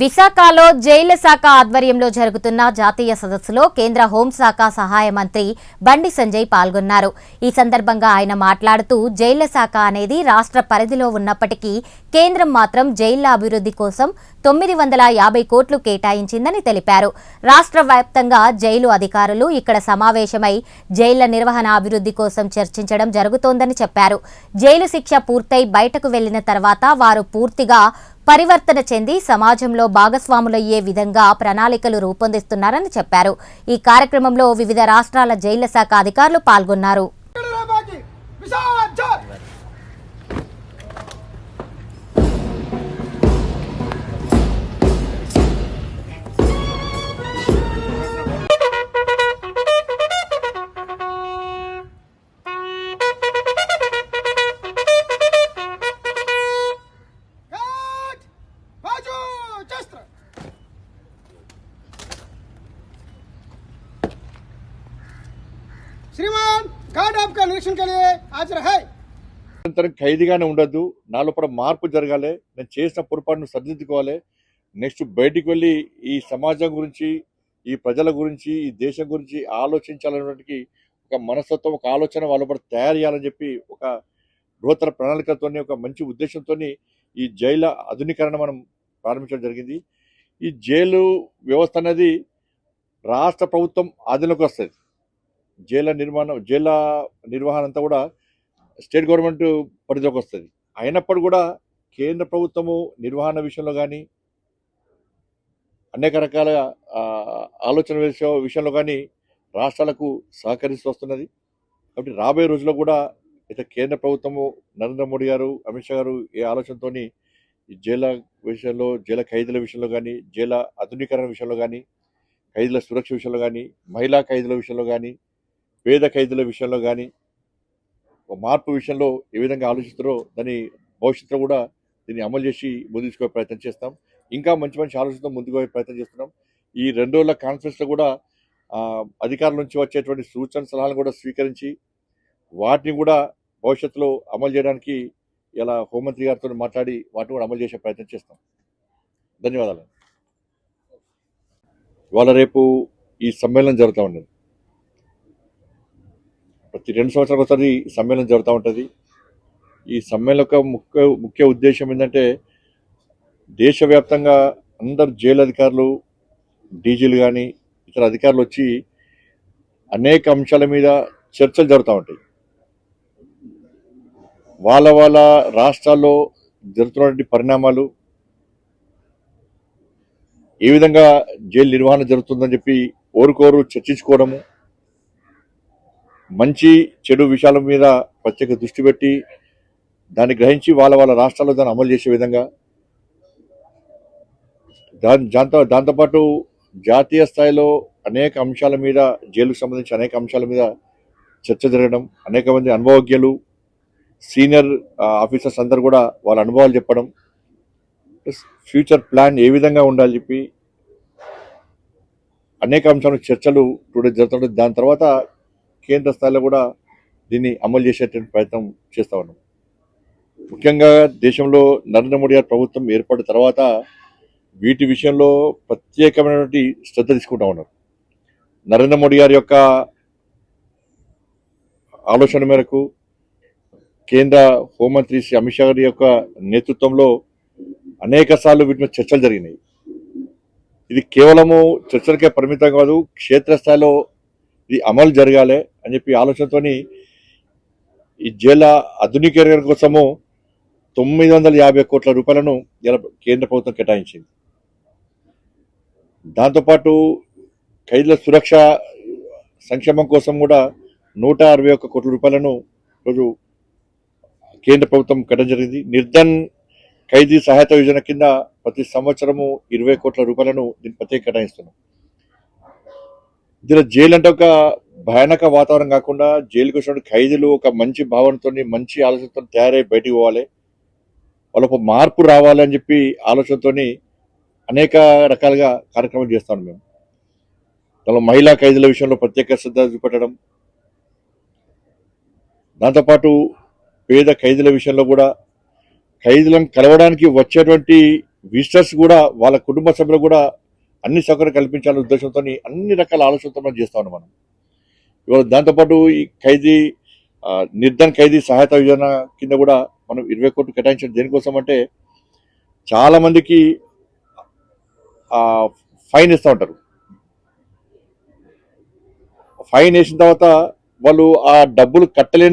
విశాఖలో జైళ్ళ శాఖ ఆధ్వర్యంలో జరుగుతున్న జాతీయ సదస్సులో కేంద్ర హోంశాఖ సహాయ మంత్రి బండి సంజయ్ పాల్గొన్నారు. ఈ సందర్భంగా ఆయన మాట్లాడుతూ జైళ్ళ శాఖ అనేది రాష్ట్ర పరిధిలో ఉన్నప్పటికీ కేంద్రం మాత్రం జైళ్ళ అభివృద్ధి కోసం తొమ్మిది వందల యాభై కోట్లు కేటాయించిందని తెలిపారు. రాష్ట్ర వ్యాప్తంగా జైలు అధికారులు ఇక్కడ సమావేశమై జైళ్ళ నిర్వహణ అభివృద్ధి కోసం చర్చించడం జరుగుతోందని చెప్పారు. జైలు శిక్ష పూర్తయి బయటకు వెళ్ళిన తర్వాత వారు పూర్తిగా పరివర్తన చెంది సమాజంలో భాగస్వాములయ్యే విధంగా ప్రణాళికలు రూపొందిస్తున్నారని చెప్పారు. ఈ కార్యక్రమంలో వివిధ రాష్ట్రాల జైళ్ళ శాఖ అధికారులు పాల్గొన్నారు. श्रीमान गार्ड आपका निरीक्षण के लिए हाजिर है నిరంతరం ఖైదీగానే ఉండొద్దు నాలో కూడా మార్పు జరగాలి నేను చేసిన పొరపాటును సరిదిద్దుకోవాలి నెక్స్ట్ బయటికి వెళ్ళి ఈ సమాజం గురించి ఈ ప్రజల గురించి ఈ దేశం గురించి ఆలోచించాలనేటికి ఒక మనస్తత్వం ఒక ఆలోచన వాళ్ళ కూడా తయారు చేయాలని చెప్పి ఒక బృహత్తర ప్రణాళికతో ఒక మంచి ఉద్దేశంతో ఈ జైల ఆధునీకరణ మనం ప్రారంభించడం జరిగింది ఈ జైలు వ్యవస్థ అనేది రాష్ట్ర ప్రభుత్వం ఆధీనంలోకి వస్తుంది జైల నిర్మాణం జైల నిర్వహణ అంతా కూడా స్టేట్ గవర్నమెంట్ పరిధిలోకి వస్తుంది. అయినప్పుడు కూడా కేంద్ర ప్రభుత్వము నిర్వహణ విషయంలో కానీ అనేక రకాల ఆలోచన విషయంలో కానీ రాష్ట్రాలకు సహకరిస్తూ వస్తున్నది. కాబట్టి రాబోయే రోజుల్లో కూడా అయితే కేంద్ర ప్రభుత్వము నరేంద్ర మోడీ గారు అమిత్ షా గారు ఏ ఆలోచనతో ఈ జైల విషయంలో జైల ఖైదీల విషయంలో కానీ జైల ఆధునీకరణ విషయంలో కానీ ఖైదీల సురక్ష విషయంలో కానీ మహిళా ఖైదీల విషయంలో కానీ పేద ఖైదీల విషయంలో కానీ మార్పు విషయంలో ఏ విధంగా ఆలోచిస్తారో దాని భవిష్యత్తులో కూడా దీన్ని అమలు చేసి ముందుకు ప్రయత్నం చేస్తాం. ఇంకా మంచి మంచి ఆలోచనతో ముందుకు ప్రయత్నం చేస్తున్నాం. ఈ రెండు రోజుల కాన్ఫరెన్స్లో కూడా అధికారుల నుంచి వచ్చేటువంటి సూచన సలహాలను కూడా స్వీకరించి వాటిని కూడా భవిష్యత్తులో అమలు చేయడానికి ఇలా హోంమంత్రి గారితో మాట్లాడి వాటిని కూడా అమలు చేసే ప్రయత్నం చేస్తాం. ధన్యవాదాలు. ఇవాళ రేపు ఈ సమ్మేళనం జరుగుతూ ఉండేది ప్రతి రెండు సంవత్సరాలకు ఒకసారి సమ్మేళనం జరుగుతూ ఉంటుంది. ఈ సమ్మేళనం యొక్క ముఖ్య ముఖ్య ఉద్దేశం ఏంటంటే దేశవ్యాప్తంగా అందరు జైలు అధికారులు డీజీలు కానీ ఇతర అధికారులు వచ్చి అనేక అంశాల మీద చర్చలు జరుగుతూ ఉంటాయి. వాళ్ళ వాళ్ళ రాష్ట్రాల్లో జరుగుతున్నటువంటి పరిణామాలు ఏ విధంగా జైలు నిర్వహణ జరుగుతుందని చెప్పి ఓరుకోరు చర్చించుకోవడము మంచి చెడు విషయాల మీద ప్రత్యేక దృష్టి పెట్టి దాన్ని గ్రహించి వాళ్ళ వాళ్ళ రాష్ట్రాల్లో దాన్ని అమలు చేసే విధంగా దాని దాంతో దాంతోపాటు జాతీయ స్థాయిలో అనేక అంశాల మీద జైలుకు సంబంధించి అనేక అంశాల మీద చర్చ జరగడం అనేక మంది అనుభవజ్ఞులు సీనియర్ ఆఫీసర్స్ అందరు కూడా వాళ్ళ అనుభవాలు చెప్పడం ప్లస్ ఫ్యూచర్ ప్లాన్ ఏ విధంగా ఉండాలి చెప్పి అనేక అంశాలు చర్చలు టుడే జరుగుతుంటుంది దాని తర్వాత కేంద్ర స్థాయిలో కూడా దీన్ని అమలు చేసేటువంటి ప్రయత్నం చేస్తా ఉన్నాం. ముఖ్యంగా దేశంలో నరేంద్ర మోడీ గారి ప్రభుత్వం ఏర్పడిన తర్వాత వీటి విషయంలో ప్రత్యేకమైనటువంటి శ్రద్ధ తీసుకుంటా ఉన్నారు. నరేంద్ర మోడీ గారి యొక్క ఆలోచన మేరకు కేంద్ర హోంమంత్రి శ్రీ అమిత్ షా గారి యొక్క నేతృత్వంలో అనేక సార్లు వీటి మీద చర్చలు జరిగినాయి. ఇది కేవలము చర్చలకే పరిమితం కాదు క్షేత్రస్థాయిలో ఇది అమలు జరగాలి అని చెప్పి ఆలోచనతోని ఈ జైల ఆధునీకరణ కోసము తొమ్మిది వందల యాభై కోట్ల రూపాయలను ఇలా కేంద్ర ప్రభుత్వం కేటాయించింది. దాంతోపాటు ఖైదీల సురక్ష సంక్షేమం కోసం కూడా నూట అరవై ఒక్క కోట్ల రూపాయలను రోజు కేంద్ర ప్రభుత్వం కట్టడం జరిగింది. నిర్ధన్ ఖైదీ సహాయత యోజన కింద ప్రతి సంవత్సరము ఇరవై కోట్ల రూపాయలను దీన్ని ప్రత్యేక కేటాయిస్తున్నాం. ఇందులో జైలు అంటే ఒక భయానక వాతావరణం కాకుండా జైలుకి వచ్చిన ఖైదీలు ఒక మంచి భావనతో మంచి ఆలోచనతో తయారై బయటికి పోవాలి. వాళ్ళకు మార్పు రావాలి అని చెప్పి ఆలోచనతో అనేక రకాలుగా కార్యక్రమాలు చేస్తాం మేము. దానిలో మహిళా ఖైదీల విషయంలో ప్రత్యేక శ్రద్ధ చూపెట్టడం. దాంతోపాటు పేద ఖైదీల విషయంలో కూడా ఖైదీలను కలవడానికి వచ్చేటువంటి విజిటర్స్ కూడా వాళ్ళ కుటుంబ సభ్యులు కూడా అన్ని సౌకర్యం కల్పించాలనే ఉద్దేశంతో అన్ని రకాల ఆలోచనతో మనం చేస్తా ఉన్నాం మనం. ఇవాళ దాంతోపాటు ఈ ఖైదీ నిర్ధన్ ఖైదీ సహాయత యోజన కింద కూడా మనం ఇరవై కోట్లు కేటాయించడం దేనికోసం అంటే చాలా మందికి ఫైన్ ఇస్తూ ఉంటారు. ఫైన్ వేసిన తర్వాత వాళ్ళు ఆ డబ్బులు కట్టలేని